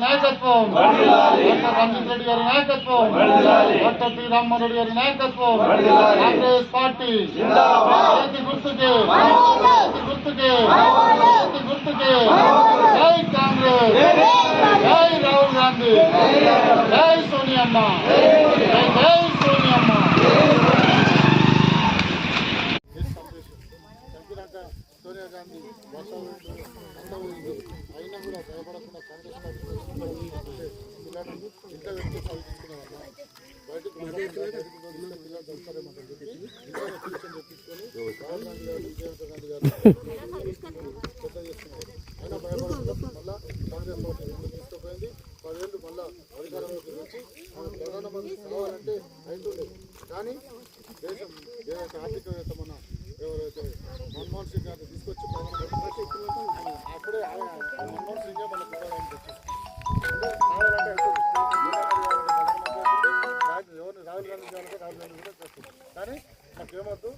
నాయకత్వం డాక్టర్ రంజిత్ రెడ్డి గారి నాయకత్వం డాక్టర్ టి రామ్మోహన్ రెడ్డి గారి నాయకత్వం కాంగ్రెస్ పార్టీ గుర్తుకే గుర్తుకే గుర్తుకే జై కాంగ్రెస్ జై రాహుల్ గాంధీ జై సోనియమ్మ జై జై సోనియమ్మ సోనియా గాంధీ అయినా భయపడకుండా కాంగ్రెస్ బయటకు పిల్లలు దొరుకుతారేమో చెప్పి ఇంట్లో చెప్పించుకొని రాహుల్ గాంధీ గారు విజయవంత గాంధీ గారు పెద్ద చేస్తున్నారు అయినా భయపడకుండా మళ్ళా కాంగ్రెస్ పార్టీ రెండు తీసుకుపోయింది పదేళ్ళు మళ్ళా అధికారంలోకి వచ్చి మన ప్రధానమంత్రి కావాలంటే కానీ దేశం దేశ ఆర్థికవేత్త మన ఎవరైతే మన్మోహన్ సింగ్ గారిని తీసుకొచ్చి ప్రధానమంత్రి చేయాలంటే కాదు కానీ మాకేమొద్దు.